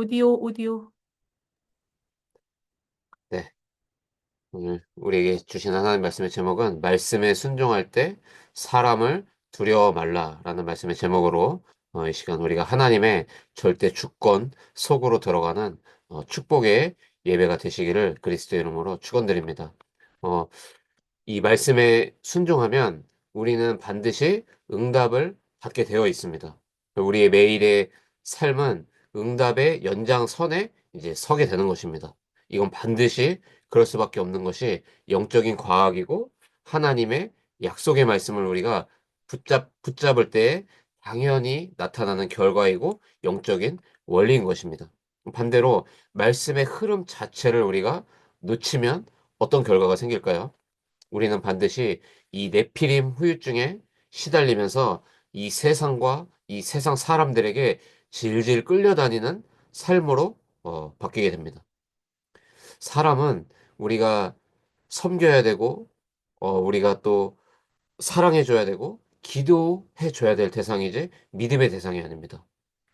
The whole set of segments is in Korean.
오디오, 오디오. 네, 오늘 우리에게 주신 하나님 말씀의 제목은 말씀에 순종할 때 사람을 두려워 말라라는 말씀의 제목으로 어, 이 시간 우리가 하나님의 절대 주권 속으로 들어가는 어, 축복의 예배가 되시기를 그리스도의 이름으로 축원드립니다. 어, 이 말씀에 순종하면 우리는 반드시 응답을 받게 되어 있습니다. 우리의 매일의 삶은 응답의 연장선에 이제 서게 되는 것입니다. 이건 반드시 그럴 수밖에 없는 것이 영적인 과학이고 하나님의 약속의 말씀을 우리가 붙잡, 붙잡을 때 당연히 나타나는 결과이고 영적인 원리인 것입니다. 반대로 말씀의 흐름 자체를 우리가 놓치면 어떤 결과가 생길까요? 우리는 반드시 이 네피림 후유증에 시달리면서 이 세상과 이 세상 사람들에게 질질 끌려다니는 삶으로 어, 바뀌게 됩니다. 사람은 우리가 섬겨야 되고, 어, 우리가 또 사랑해줘야 되고, 기도해줘야 될 대상이지 믿음의 대상이 아닙니다.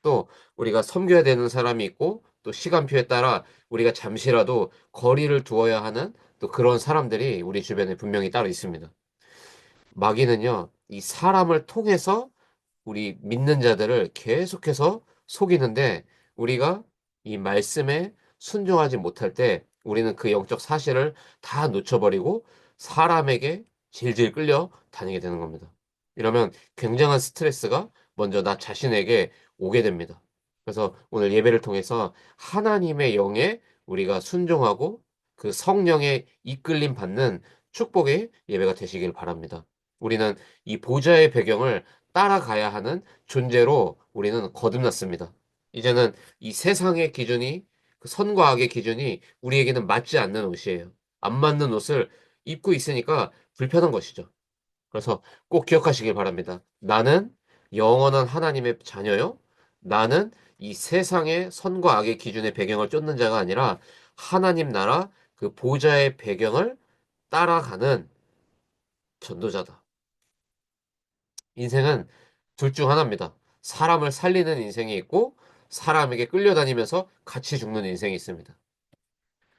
또 우리가 섬겨야 되는 사람이 있고, 또 시간표에 따라 우리가 잠시라도 거리를 두어야 하는 또 그런 사람들이 우리 주변에 분명히 따로 있습니다. 마귀는요, 이 사람을 통해서 우리 믿는 자들을 계속해서 속이는데 우리가 이 말씀에 순종하지 못할 때 우리는 그 영적 사실을 다 놓쳐버리고 사람에게 질질 끌려 다니게 되는 겁니다. 이러면 굉장한 스트레스가 먼저 나 자신에게 오게 됩니다. 그래서 오늘 예배를 통해서 하나님의 영에 우리가 순종하고 그 성령의 이끌림 받는 축복의 예배가 되시길 바랍니다. 우리는 이 보좌의 배경을 따라가야 하는 존재로 우리는 거듭났습니다. 이제는 이 세상의 기준이 그 선과 악의 기준이 우리에게는 맞지 않는 옷이에요. 안 맞는 옷을 입고 있으니까 불편한 것이죠. 그래서 꼭 기억하시길 바랍니다. 나는 영원한 하나님의 자녀요. 나는 이 세상의 선과 악의 기준의 배경을 쫓는 자가 아니라 하나님 나라 그 보좌의 배경을 따라가는 전도자다. 인생은 둘 중 하나입니다. 사람을 살리는 인생이 있고 사람에게 끌려다니면서 같이 죽는 인생이 있습니다.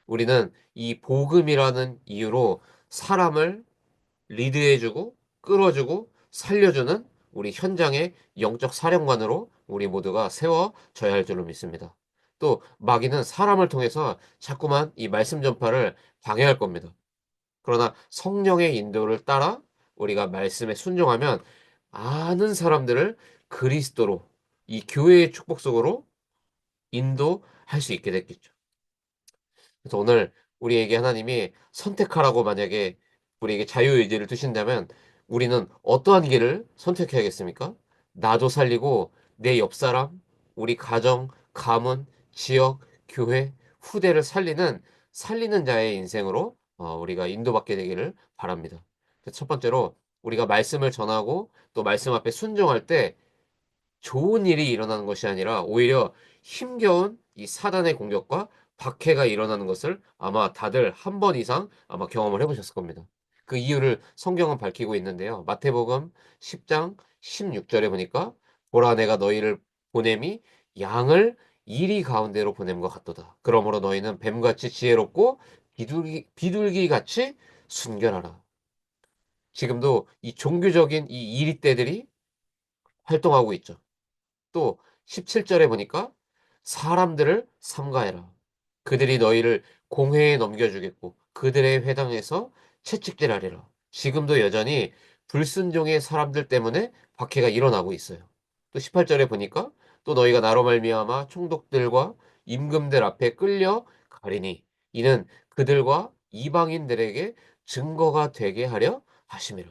우리는 이 복음이라는 이유로 사람을 리드해주고 끌어주고 살려주는 우리 현장의 영적 사령관으로 우리 모두가 세워져야 할 줄로 믿습니다. 또 마귀는 사람을 통해서 자꾸만 이 말씀 전파를 방해할 겁니다. 그러나 성령의 인도를 따라 우리가 말씀에 순종하면 아는 사람들을 그리스도로 이 교회의 축복 속으로 인도할 수 있게 됐겠죠. 그래서 오늘 우리에게 하나님이 선택하라고 만약에 우리에게 자유의지를 두신다면 우리는 어떠한 길을 선택해야겠습니까? 나도 살리고 내 옆 사람, 우리 가정, 가문, 지역, 교회, 후대를 살리는 살리는 자의 인생으로 어, 우리가 인도받게 되기를 바랍니다. 첫 번째로 우리가 말씀을 전하고 또 말씀 앞에 순종할 때 좋은 일이 일어나는 것이 아니라 오히려 힘겨운 이 사단의 공격과 박해가 일어나는 것을 아마 다들 한 번 이상 아마 경험을 해보셨을 겁니다. 그 이유를 성경은 밝히고 있는데요. 마태복음 10장 16절에 보니까 보라 내가 너희를 보냄이 양을 이리 가운데로 보냄과 같도다. 그러므로 너희는 뱀같이 지혜롭고 비둘기, 비둘기같이 순결하라. 지금도 이 종교적인 이 이리떼들이 활동하고 있죠. 또 17절에 보니까 사람들을 삼가해라. 그들이 너희를 공회에 넘겨주겠고 그들의 회당에서 채찍질하리라. 지금도 여전히 불순종의 사람들 때문에 박해가 일어나고 있어요. 또 18절에 보니까 또 너희가 나로 말미암아 총독들과 임금들 앞에 끌려 가리니 이는 그들과 이방인들에게 증거가 되게 하려 하심이라.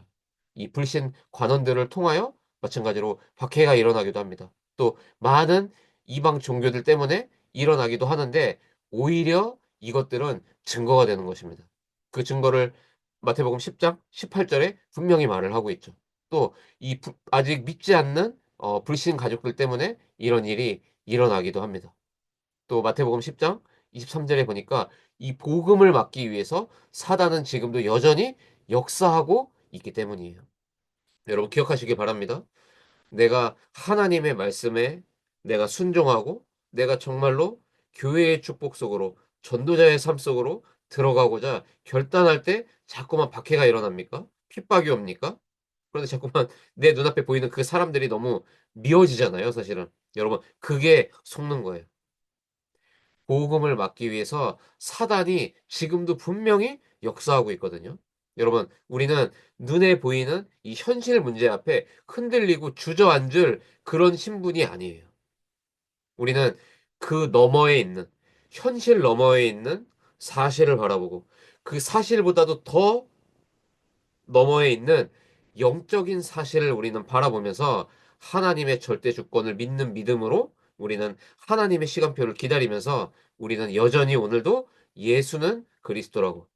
이 불신 관원들을 통하여 마찬가지로 박해가 일어나기도 합니다. 또 많은 이방 종교들 때문에 일어나기도 하는데 오히려 이것들은 증거가 되는 것입니다. 그 증거를 마태복음 10장 18절에 분명히 말을 하고 있죠. 또 이 아직 믿지 않는 어, 불신 가족들 때문에 이런 일이 일어나기도 합니다. 또 마태복음 10장 23절에 보니까 이 복음을 막기 위해서 사단은 지금도 여전히 역사하고 있기 때문이에요. 여러분 기억하시기 바랍니다. 내가 하나님의 말씀에 내가 순종하고 내가 정말로 교회의 축복 속으로 전도자의 삶 속으로 들어가고자 결단할 때 자꾸만 박해가 일어납니까? 핍박이 옵니까? 그런데 자꾸만 내 눈앞에 보이는 그 사람들이 너무 미워지잖아요, 사실은. 여러분, 그게 속는 거예요. 복음을 막기 위해서 사단이 지금도 분명히 역사하고 있거든요. 여러분, 우리는 눈에 보이는 이 현실 문제 앞에 흔들리고 주저앉을 그런 신분이 아니에요. 우리는 그 너머에 있는, 현실 너머에 있는 사실을 바라보고 그 사실보다도 더 너머에 있는 영적인 사실을 우리는 바라보면서 하나님의 절대 주권을 믿는 믿음으로 우리는 하나님의 시간표를 기다리면서 우리는 여전히 오늘도 예수는 그리스도라고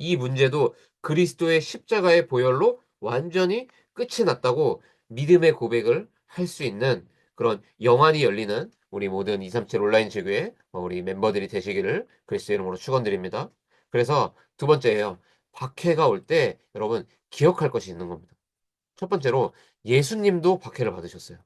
이 문제도 그리스도의 십자가의 보혈로 완전히 끝이 났다고 믿음의 고백을 할 수 있는 그런 영안이 열리는 우리 모든 237 온라인 지교회 우리 멤버들이 되시기를 그리스도 이름으로 축원드립니다. 그래서 두 번째예요. 박해가 올 때 여러분 기억할 것이 있는 겁니다. 첫 번째로 예수님도 박해를 받으셨어요.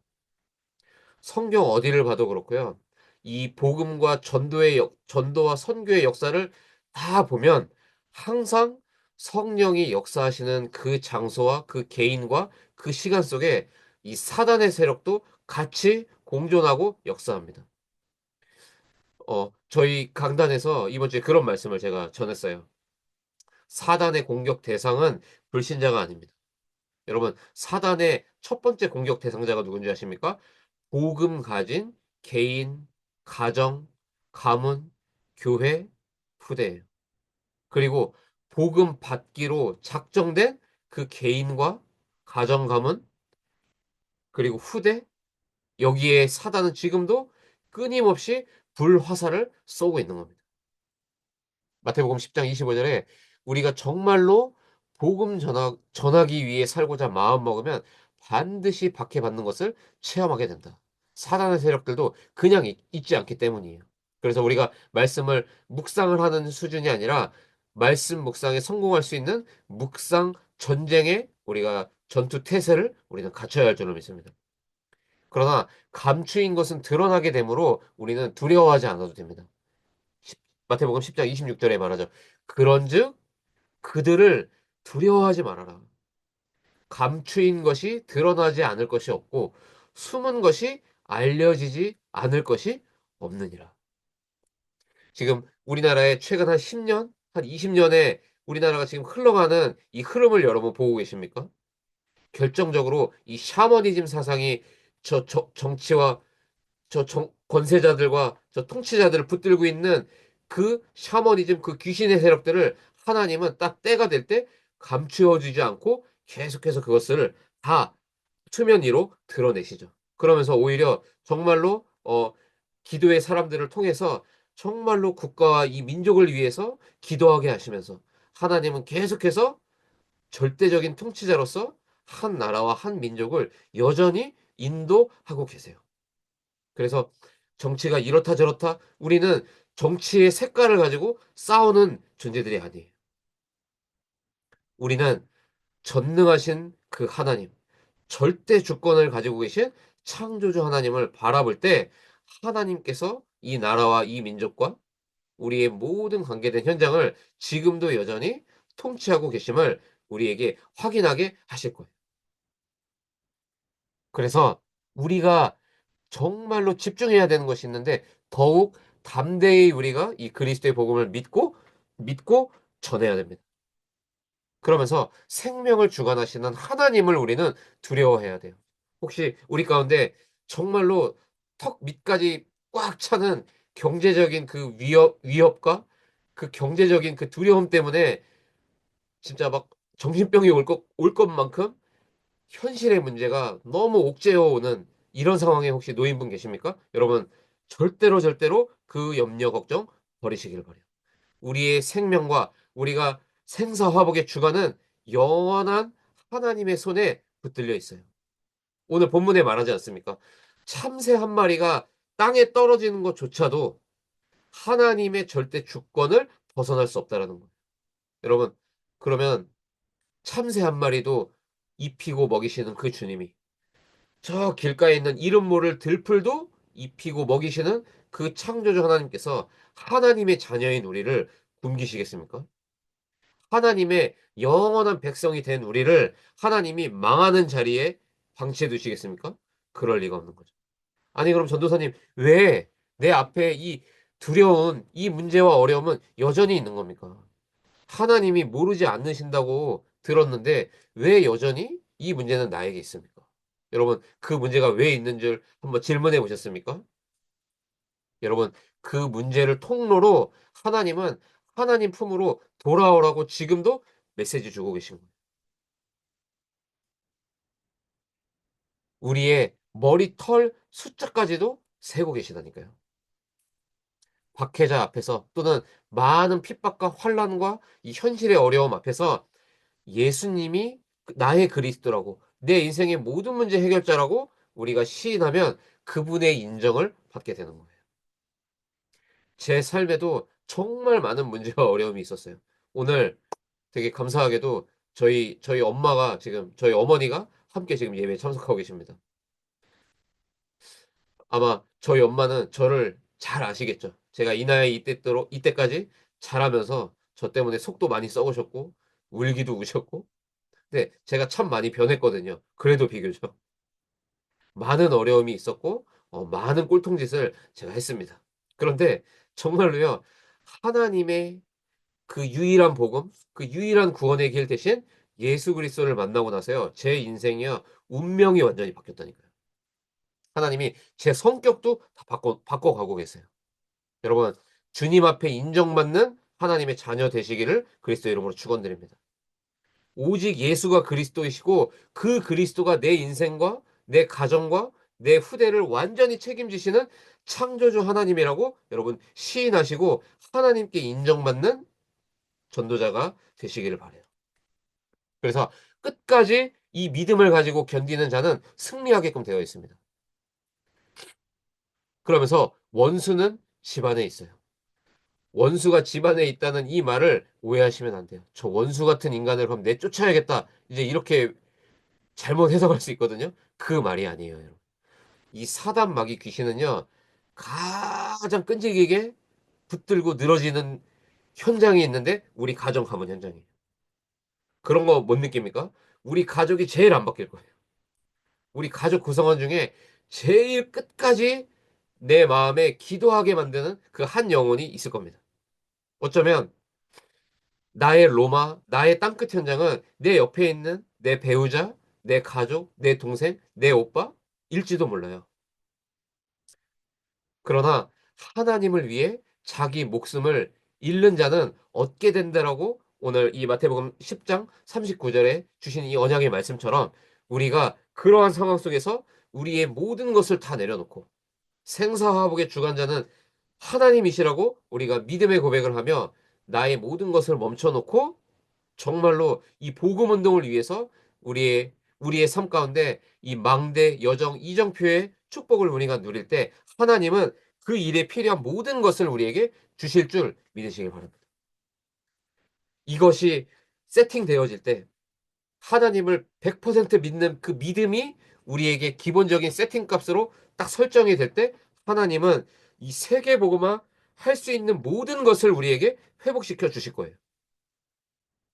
성경 어디를 봐도 그렇고요. 이 복음과 전도의 역, 전도와 선교의 역사를 다 보면 항상 성령이 역사하시는 그 장소와 그 개인과 그 시간 속에 이 사단의 세력도 같이 공존하고 역사합니다. 어, 저희 강단에서 이번 주에 그런 말씀을 제가 전했어요. 사단의 공격 대상은 불신자가 아닙니다. 여러분, 사단의 첫 번째 공격 대상자가 누군지 아십니까? 복음 가진 개인, 가정, 가문, 교회, 후대예요. 그리고 복음 받기로 작정된 그 개인과 가정, 가문, 그리고 후대, 여기에 사단은 지금도 끊임없이 불화살을 쏘고 있는 겁니다. 마태복음 10장 25절에 우리가 정말로 복음 전하, 전하기 위해 살고자 마음먹으면 반드시 박해받는 것을 체험하게 된다. 사단의 세력들도 그냥 있, 있지 않기 때문이에요. 그래서 우리가 말씀을 묵상을 하는 수준이 아니라 말씀 묵상에 성공할 수 있는 묵상 전쟁에 우리가 전투 태세를 우리는 갖춰야 할 줄로 믿습니다. 그러나 감추인 것은 드러나게 되므로 우리는 두려워하지 않아도 됩니다. 마태복음 10장 26절에 말하죠. 그런즉 그들을 두려워하지 말아라. 감추인 것이 드러나지 않을 것이 없고 숨은 것이 알려지지 않을 것이 없느니라. 지금 우리나라의 최근 한 10년, 한 20년에 우리나라가 지금 흘러가는 이 흐름을 여러분 보고 계십니까? 결정적으로 이 샤머니즘 사상이 저, 저 정치와 저 정, 권세자들과 저 통치자들을 붙들고 있는 그 샤머니즘 그 귀신의 세력들을 하나님은 딱 때가 될 때 감추어주지 않고 계속해서 그것을 다 수면 위로 드러내시죠. 그러면서 오히려 정말로 어, 기도의 사람들을 통해서 정말로 국가와 이 민족을 위해서 기도하게 하시면서 하나님은 계속해서 절대적인 통치자로서 한 나라와 한 민족을 여전히 인도하고 계세요. 그래서 정치가 이렇다 저렇다 우리는 정치의 색깔을 가지고 싸우는 존재들이 아니에요. 우리는 전능하신 그 하나님, 절대 주권을 가지고 계신 창조주 하나님을 바라볼 때 하나님께서 이 나라와 이 민족과 우리의 모든 관계된 현장을 지금도 여전히 통치하고 계심을 우리에게 확인하게 하실 거예요. 그래서 우리가 정말로 집중해야 되는 것이 있는데 더욱 담대히 우리가 이 그리스도의 복음을 믿고 믿고 전해야 됩니다. 그러면서 생명을 주관하시는 하나님을 우리는 두려워해야 돼요. 혹시 우리 가운데 정말로 턱 밑까지 꽉 차는 경제적인 그 위협, 위협과 그 경제적인 그 두려움 때문에 진짜 막 정신병이 올 것, 올 것만큼 현실의 문제가 너무 옥죄어 오는 이런 상황에 혹시 노인분 계십니까? 여러분, 절대로 절대로 그 염려 걱정 버리시길 바래요. 우리의 생명과 우리가 생사화복의 주관은 영원한 하나님의 손에 붙들려 있어요. 오늘 본문에 말하지 않습니까? 참새 한 마리가 땅에 떨어지는 것조차도 하나님의 절대 주권을 벗어날 수 없다라는 거예요. 여러분, 그러면 참새 한 마리도 입히고 먹이시는 그 주님이 저 길가에 있는 이름 모를 들풀도 입히고 먹이시는 그 창조주 하나님께서 하나님의 자녀인 우리를 굶기시겠습니까? 하나님의 영원한 백성이 된 우리를 하나님이 망하는 자리에 방치해 두시겠습니까? 그럴 리가 없는 거죠. 아니 그럼 전도사님 왜 내 앞에 이 두려운 이 문제와 어려움은 여전히 있는 겁니까? 하나님이 모르지 않으신다고 들었는데 왜 여전히 이 문제는 나에게 있습니까? 여러분 그 문제가 왜 있는 줄 한번 질문해 보셨습니까? 여러분 그 문제를 통로로 하나님은 하나님 품으로 돌아오라고 지금도 메시지 주고 계신 거예요. 우리의 머리 털 숫자까지도 세고 계시다니까요. 박해자 앞에서 또는 많은 핍박과 환란과 이 현실의 어려움 앞에서 예수님이 나의 그리스도라고 내 인생의 모든 문제 해결자라고 우리가 시인하면 그분의 인정을 받게 되는 거예요. 제 삶에도 정말 많은 문제와 어려움이 있었어요. 오늘 되게 감사하게도 저희 저희 엄마가 지금 저희 어머니가 함께 지금 예배에 참석하고 계십니다. 아마 저희 엄마는 저를 잘 아시겠죠. 제가 이 나이 이때도록 이때까지 자라면서 저 때문에 속도 많이 썩으셨고 울기도 우셨고 근데 제가 참 많이 변했거든요. 그래도 비교적. 많은 어려움이 있었고 어 많은 꼴통짓을 제가 했습니다. 그런데 정말로요. 하나님의 그 유일한 복음, 그 유일한 구원의 길 대신 예수 그리스도를 만나고 나서요. 제 인생이요. 운명이 완전히 바뀌었다니까요. 하나님이 제 성격도 다 바꿔 바꿔가고 계세요. 여러분 주님 앞에 인정받는 하나님의 자녀 되시기를 그리스도 이름으로 축원드립니다. 오직 예수가 그리스도이시고 그 그리스도가 내 인생과 내 가정과 내 후대를 완전히 책임지시는 창조주 하나님이라고 여러분 시인하시고 하나님께 인정받는 전도자가 되시기를 바래요. 그래서 끝까지 이 믿음을 가지고 견디는 자는 승리하게끔 되어 있습니다. 그러면서 원수는 집안에 있어요. 원수가 집안에 있다는 이 말을 오해하시면 안 돼요. 저 원수 같은 인간을 그럼 내쫓아야겠다. 이제 이렇게 잘못 해석할 수 있거든요. 그 말이 아니에요, 여러분. 이 사단 마귀 귀신은요. 가장 끈질기게 붙들고 늘어지는 현장이 있는데 우리 가정 가문 현장이에요. 그런 거 못 느낍니까? 우리 가족이 제일 안 바뀔 거예요. 우리 가족 구성원 중에 제일 끝까지 내 마음에 기도하게 만드는 그 한 영혼이 있을 겁니다. 어쩌면 나의 로마, 나의 땅끝 현장은 내 옆에 있는 내 배우자, 내 가족, 내 동생, 내 오빠 일지도 몰라요. 그러나 하나님을 위해 자기 목숨을 잃는 자는 얻게 된다라고 오늘 이 마태복음 10장 39절에 주신 이 언약의 말씀처럼 우리가 그러한 상황 속에서 우리의 모든 것을 다 내려놓고 생사화복의 주관자는 하나님이시라고 우리가 믿음의 고백을 하며 나의 모든 것을 멈춰놓고 정말로 이 복음 운동을 위해서 우리의 우리의 삶 가운데 이 망대, 여정, 이정표의 축복을 우리가 누릴 때 하나님은 그 일에 필요한 모든 것을 우리에게 주실 줄 믿으시길 바랍니다. 이것이 세팅되어질 때 하나님을 100% 믿는 그 믿음이 우리에게 기본적인 세팅 값으로 딱 설정이 될 때 하나님은 이 세계 복음화 할 수 있는 모든 것을 우리에게 회복시켜 주실 거예요.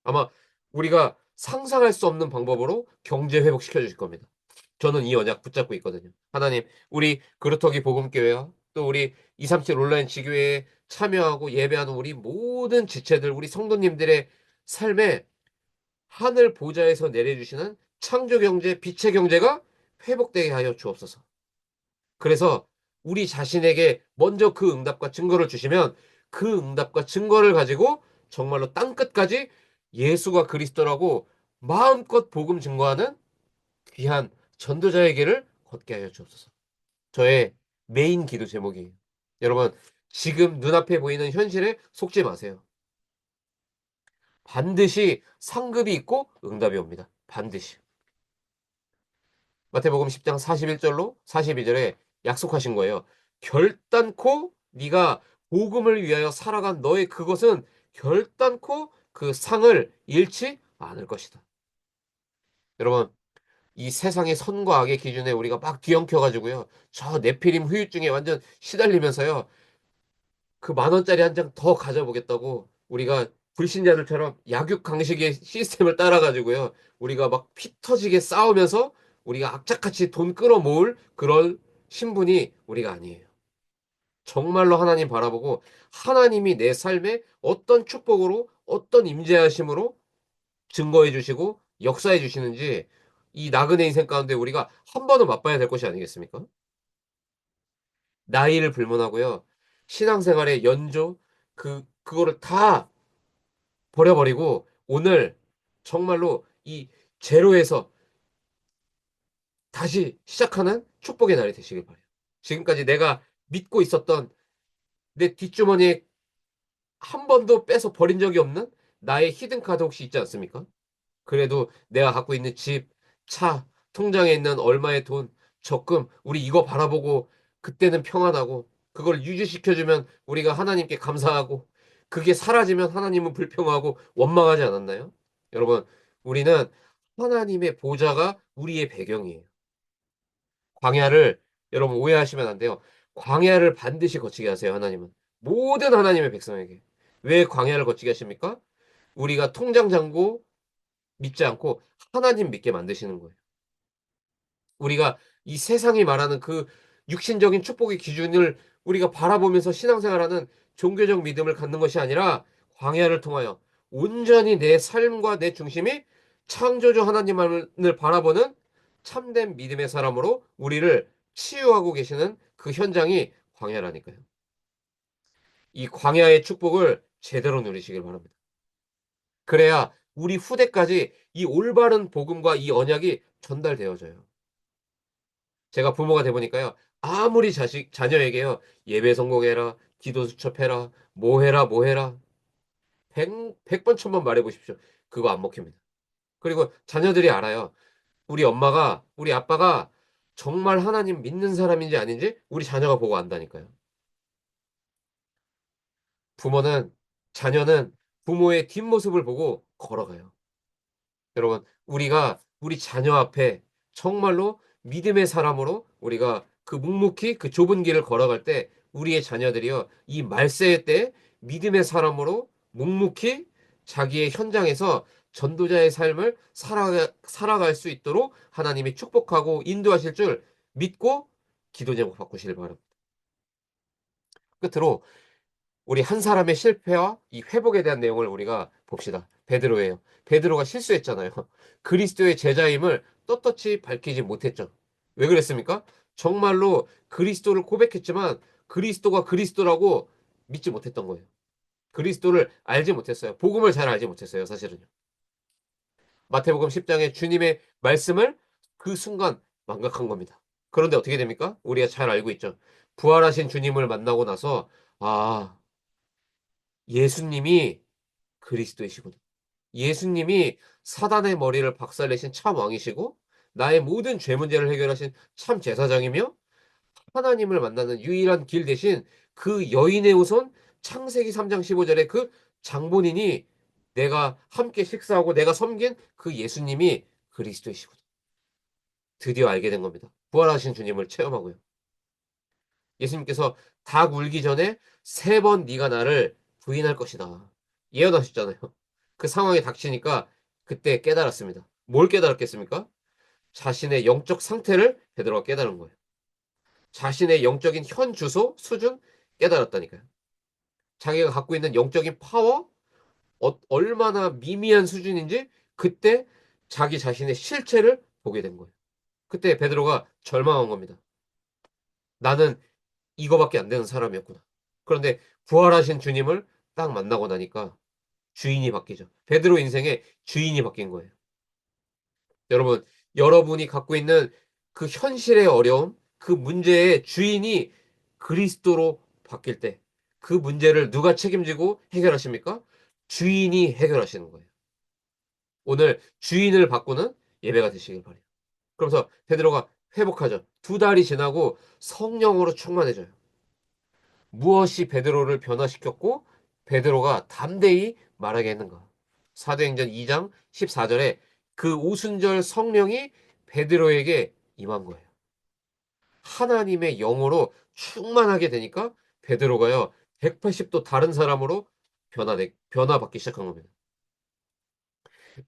아마 우리가 상상할 수 없는 방법으로 경제 회복시켜 주실 겁니다. 저는 이 언약 붙잡고 있거든요. 하나님, 우리 그루터기 복음교회와 또 우리 237 온라인 지교회에 참여하고 예배하는 우리 모든 지체들, 우리 성도님들의 삶에 하늘 보좌에서 내려주시는 창조 경제, 빛의 경제가 회복되게 하여 주옵소서. 그래서 우리 자신에게 먼저 그 응답과 증거를 주시면 그 응답과 증거를 가지고 정말로 땅끝까지 예수가 그리스도라고 마음껏 복음 증거하는 귀한 전도자의 길을 걷게 하여 주옵소서. 저의 메인 기도 제목이에요. 여러분, 지금 눈앞에 보이는 현실에 속지 마세요. 반드시 상급이 있고 응답이 옵니다. 반드시. 마태복음 10장 41절로 42절에 약속하신 거예요. 결단코 네가 복음을 위하여 살아간 너의 그것은 결단코 그 상을 잃지 않을 것이다. 여러분, 이 세상의 선과 악의 기준에 우리가 막 뒤엉켜가지고요. 저 네피림 후유증에 완전 시달리면서요. 그 만 원짜리 한 장 더 가져보겠다고 우리가 불신자들처럼 약육 강식의 시스템을 따라가지고요. 우리가 막 피 터지게 싸우면서 우리가 악착같이 돈 끌어모을 그런 신분이 우리가 아니에요. 정말로 하나님 바라보고 하나님이 내 삶에 어떤 축복으로 어떤 임재하심으로 증거해 주시고 역사해 주시는지 이 나그네 인생 가운데 우리가 한 번은 맛봐야 될 것이 아니겠습니까? 나이를 불문하고요. 신앙생활의 연조 그 그거를 다 버려버리고 오늘 정말로 이 제로에서 다시 시작하는 축복의 날이 되시길 바래요. 지금까지 내가 믿고 있었던 내 뒷주머니에 한 번도 빼서 버린 적이 없는 나의 히든 카드 혹시 있지 않습니까? 그래도 내가 갖고 있는 집, 차, 통장에 있는 얼마의 돈, 적금, 우리 이거 바라보고 그때는 평안하고 그걸 유지시켜주면 우리가 하나님께 감사하고 그게 사라지면 하나님은 불평하고 원망하지 않았나요? 여러분, 우리는 하나님의 보좌가 우리의 배경이에요. 광야를 여러분 오해하시면 안 돼요. 광야를 반드시 거치게 하세요, 하나님은. 모든 하나님의 백성에게. 왜 광야를 거치게 하십니까? 우리가 통장 잔고 믿지 않고 하나님 믿게 만드시는 거예요. 우리가 이 세상이 말하는 그 육신적인 축복의 기준을 우리가 바라보면서 신앙생활하는 종교적 믿음을 갖는 것이 아니라 광야를 통하여 온전히 내 삶과 내 중심이 창조주 하나님을 바라보는 참된 믿음의 사람으로 우리를 치유하고 계시는 그 현장이 광야라니까요. 이 광야의 축복을 제대로 누리시길 바랍니다. 그래야 우리 후대까지 이 올바른 복음과 이 언약이 전달되어져요. 제가 부모가 돼 보니까요. 아무리 자식 자녀에게요. 예배 성공해라. 기도 수첩해라. 뭐 해라 뭐 해라. 백, 백번 천번 말해 보십시오. 그거 안 먹힙니다. 그리고 자녀들이 알아요. 우리 엄마가 우리 아빠가 정말 하나님 믿는 사람인지 아닌지 우리 자녀가 보고 안다니까요. 부모는 자녀는 부모의 뒷모습을 보고 걸어가요. 여러분, 우리가 우리 자녀 앞에 정말로 믿음의 사람으로 우리가 그 묵묵히 그 좁은 길을 걸어갈 때 우리의 자녀들이요. 이 말세의 때 믿음의 사람으로 묵묵히 자기의 현장에서 전도자의 삶을 살아가, 살아갈 수 있도록 하나님이 축복하고 인도하실 줄 믿고 기도 제목 바꾸시길 바랍니다. 끝으로 우리 한 사람의 실패와 이 회복에 대한 내용을 우리가 봅시다. 베드로예요. 베드로가 실수했잖아요. 그리스도의 제자임을 떳떳이 밝히지 못했죠. 왜 그랬습니까? 정말로 그리스도를 고백했지만 그리스도가 그리스도라고 믿지 못했던 거예요. 그리스도를 알지 못했어요. 복음을 잘 알지 못했어요, 사실은요. 마태복음 10장에 주님의 말씀을 그 순간 망각한 겁니다. 그런데 어떻게 됩니까? 우리가 잘 알고 있죠. 부활하신 주님을 만나고 나서 아, 예수님이 그리스도이시구나. 예수님이 사단의 머리를 박살내신 참 왕이시고 나의 모든 죄 문제를 해결하신 참 제사장이며 하나님을 만나는 유일한 길 대신 그 여인의 우선 창세기 3장 15절에 그 장본인이 내가 함께 식사하고 내가 섬긴 그 예수님이 그리스도이시구나. 드디어 알게 된 겁니다. 부활하신 주님을 체험하고요. 예수님께서 닭 울기 전에 세 번 네가 나를 부인할 것이다. 예언하셨잖아요. 그 상황에 닥치니까 그때 깨달았습니다. 뭘 깨달았겠습니까? 자신의 영적 상태를 베드로가 깨달은 거예요. 자신의 영적인 현 주소, 수준 깨달았다니까요. 자기가 갖고 있는 영적인 파워, 어, 얼마나 미미한 수준인지 그때 자기 자신의 실체를 보게 된 거예요. 그때 베드로가 절망한 겁니다. 나는 이거밖에 안 되는 사람이었구나. 그런데 부활하신 주님을 딱 만나고 나니까 주인이 바뀌죠. 베드로 인생의 주인이 바뀐 거예요. 여러분, 여러분이 갖고 있는 그 현실의 어려움, 그 문제의 주인이 그리스도로 바뀔 때 그 문제를 누가 책임지고 해결하십니까? 주인이 해결하시는 거예요. 오늘 주인을 바꾸는 예배가 되시길 바래요. 그러면서 베드로가 회복하죠. 두 달이 지나고 성령으로 충만해져요. 무엇이 베드로를 변화시켰고 베드로가 담대히 말하게 했는가? 사도행전 2장 14절에 그 오순절 성령이 베드로에게 임한 거예요. 하나님의 영으로 충만하게 되니까 베드로가요 180도 다른 사람으로 변화되, 변화받기 시작한 겁니다.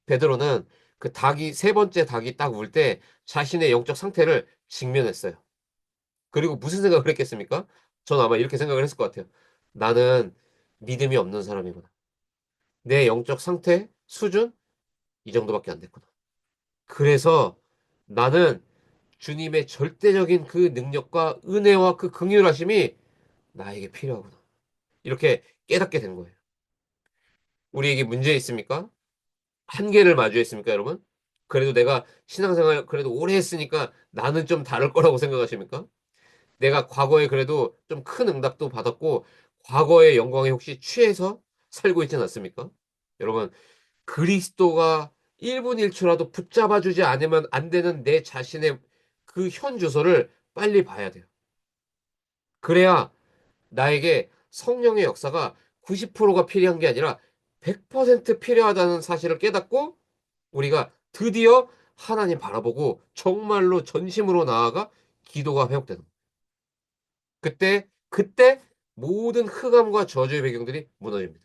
베드로는 그 닭이 세 번째 닭이 딱 울 때 자신의 영적 상태를 직면했어요. 그리고 무슨 생각을 했겠습니까? 저는 아마 이렇게 생각을 했을 것 같아요. 나는 믿음이 없는 사람이구나. 내 영적 상태, 수준 이 정도밖에 안 됐구나. 그래서 나는 주님의 절대적인 그 능력과 은혜와 그 긍휼하심이 나에게 필요하구나. 이렇게 깨닫게 된 거예요. 우리에게 문제 있습니까? 한계를 마주했습니까, 여러분? 그래도 내가 신앙생활 그래도 오래 했으니까 나는 좀 다를 거라고 생각하십니까? 내가 과거에 그래도 좀 큰 응답도 받았고 과거의 영광에 혹시 취해서 살고 있지는 않습니까? 여러분, 그리스도가 1분 1초라도 붙잡아 주지 않으면 안 되는 내 자신의 그 현 주소를 빨리 봐야 돼요. 그래야 나에게 성령의 역사가 90%가 필요한 게 아니라 100% 필요하다는 사실을 깨닫고 우리가 드디어 하나님 바라보고 정말로 전심으로 나아가 기도가 회복되는. 그때 그때 모든 흑암과 저주의 배경들이 무너집니다.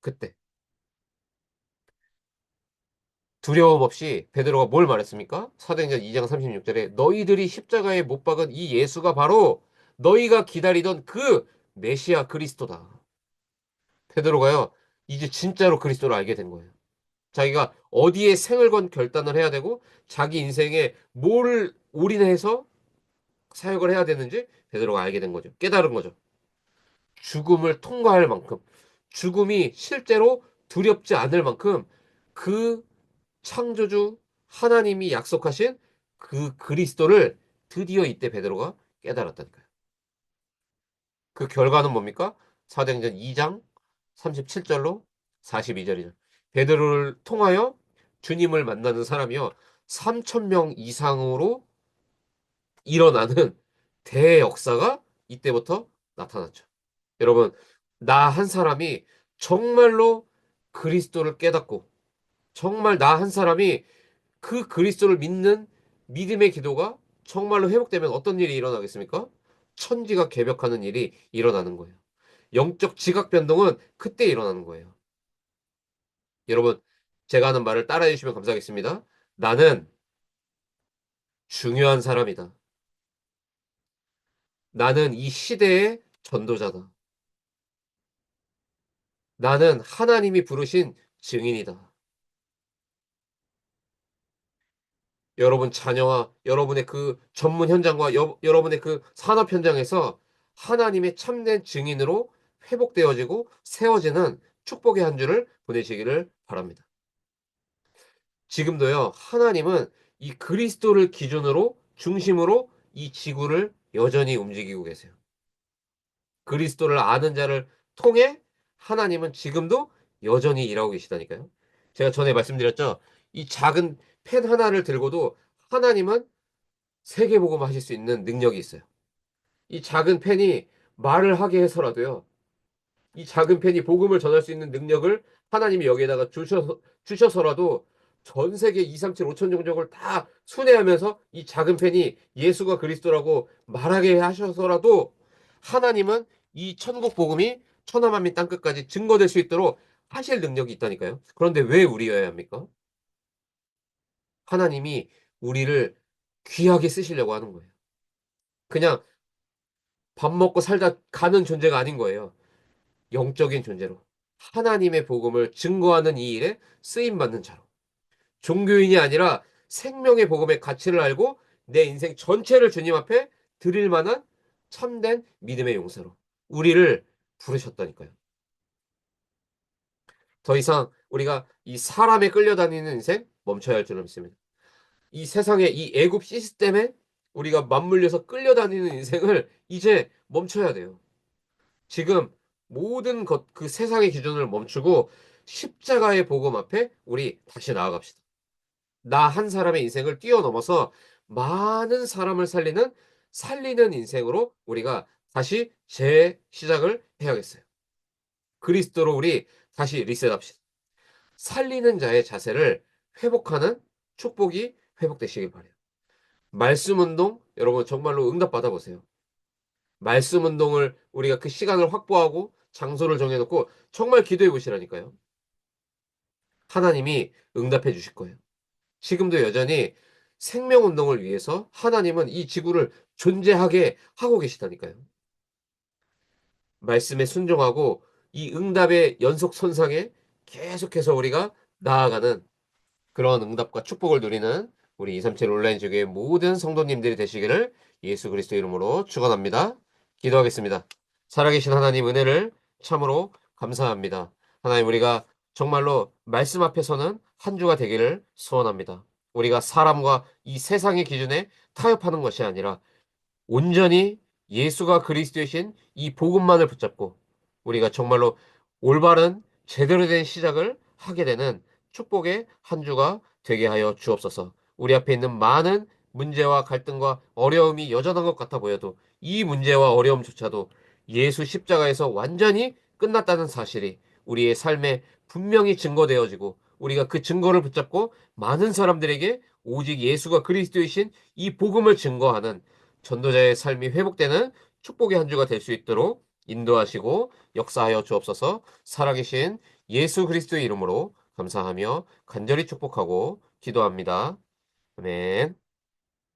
그때 두려움 없이 베드로가 뭘 말했습니까? 사도행전 2장 36절에 너희들이 십자가에 못 박은 이 예수가 바로 너희가 기다리던 그 메시아 그리스도다. 베드로가요. 이제 진짜로 그리스도를 알게 된 거예요. 자기가 어디에 생을 건 결단을 해야 되고 자기 인생에 뭘 올인해서 사역을 해야 되는지 베드로가 알게 된 거죠. 깨달은 거죠. 죽음을 통과할 만큼 죽음이 실제로 두렵지 않을 만큼 그 창조주 하나님이 약속하신 그 그리스도를 드디어 이때 베드로가 깨달았다니까요. 그 결과는 뭡니까? 사도행전 2장 37절로 42절이죠. 베드로를 통하여 주님을 만나는 사람이요. 3천 명 이상으로 일어나는 대역사가 이때부터 나타났죠. 여러분, 나 한 사람이 정말로 그리스도를 깨닫고 정말 나 한 사람이 그 그리스도를 믿는 믿음의 기도가 정말로 회복되면 어떤 일이 일어나겠습니까? 천지가 개벽하는 일이 일어나는 거예요. 영적 지각 변동은 그때 일어나는 거예요. 여러분, 제가 하는 말을 따라해 주시면 감사하겠습니다. 나는 중요한 사람이다. 나는 이 시대의 전도자다. 나는 하나님이 부르신 증인이다. 여러분 자녀와 여러분의 그 전문 현장과 여, 여러분의 그 산업 현장에서 하나님의 참된 증인으로 회복되어지고 세워지는 축복의 한 주를 보내시기를 바랍니다. 지금도요, 하나님은 이 그리스도를 기준으로 중심으로 이 지구를 여전히 움직이고 계세요. 그리스도를 아는 자를 통해 하나님은 지금도 여전히 일하고 계시다니까요. 제가 전에 말씀드렸죠. 이 작은 펜 하나를 들고도 하나님은 세계복음 하실 수 있는 능력이 있어요. 이 작은 펜이 말을 하게 해서라도요. 이 작은 펜이 복음을 전할 수 있는 능력을 하나님이 여기에다가 주셔서, 주셔서라도 전 세계 2, 3, 7, 5천 종족을 다 순회하면서 이 작은 펜이 예수가 그리스도라고 말하게 하셔서라도 하나님은 이 천국 복음이 천하 만민 땅 끝까지 증거될 수 있도록 하실 능력이 있다니까요. 그런데 왜 우리여야 합니까? 하나님이 우리를 귀하게 쓰시려고 하는 거예요. 그냥 밥 먹고 살다 가는 존재가 아닌 거예요. 영적인 존재로. 하나님의 복음을 증거하는 이 일에 쓰임 받는 자로. 종교인이 아니라 생명의 복음의 가치를 알고 내 인생 전체를 주님 앞에 드릴 만한 참된 믿음의 용사로 우리를 부르셨다니까요. 더 이상 우리가 이 사람에 끌려다니는 인생 멈춰야 할 줄을 믿습니다. 이 세상의 이 애굽 시스템에 우리가 맞물려서 끌려다니는 인생을 이제 멈춰야 돼요. 지금 모든 것, 그 세상의 기준을 멈추고 십자가의 복음 앞에 우리 다시 나아갑시다. 나 한 사람의 인생을 뛰어넘어서 많은 사람을 살리는 살리는 인생으로 우리가 다시 재시작을 해야겠어요. 그리스도로 우리 다시 리셋합시다. 살리는 자의 자세를 회복하는 축복이 회복되시길 바래요. 말씀 운동 여러분 정말로 응답 받아 보세요. 말씀 운동을 우리가 그 시간을 확보하고 장소를 정해놓고 정말 기도해 보시라니까요. 하나님이 응답해 주실 거예요. 지금도 여전히 생명 운동을 위해서 하나님은 이 지구를 존재하게 하고 계시다니까요. 말씀에 순종하고 이 응답의 연속 선상에 계속해서 우리가 나아가는 그런 응답과 축복을 누리는 우리 237 온라인 주교의 모든 성도님들이 되시기를 예수 그리스도 이름으로 축원합니다. 기도하겠습니다. 살아계신 하나님 은혜를 참으로 감사합니다. 하나님 우리가 정말로 말씀 앞에서는 한 주가 되기를 소원합니다. 우리가 사람과 이 세상의 기준에 타협하는 것이 아니라 온전히 예수가 그리스도이신 이 복음만을 붙잡고 우리가 정말로 올바른 제대로 된 시작을 하게 되는 축복의 한 주가 되게 하여 주옵소서. 우리 앞에 있는 많은 문제와 갈등과 어려움이 여전한 것 같아 보여도 이 문제와 어려움조차도 예수 십자가에서 완전히 끝났다는 사실이 우리의 삶에 분명히 증거되어지고 우리가 그 증거를 붙잡고 많은 사람들에게 오직 예수가 그리스도이신 이 복음을 증거하는 전도자의 삶이 회복되는 축복의 한 주가 될 수 있도록 인도하시고 역사하여 주옵소서 살아계신 예수 그리스도의 이름으로 감사하며 간절히 축복하고 기도합니다. 아멘.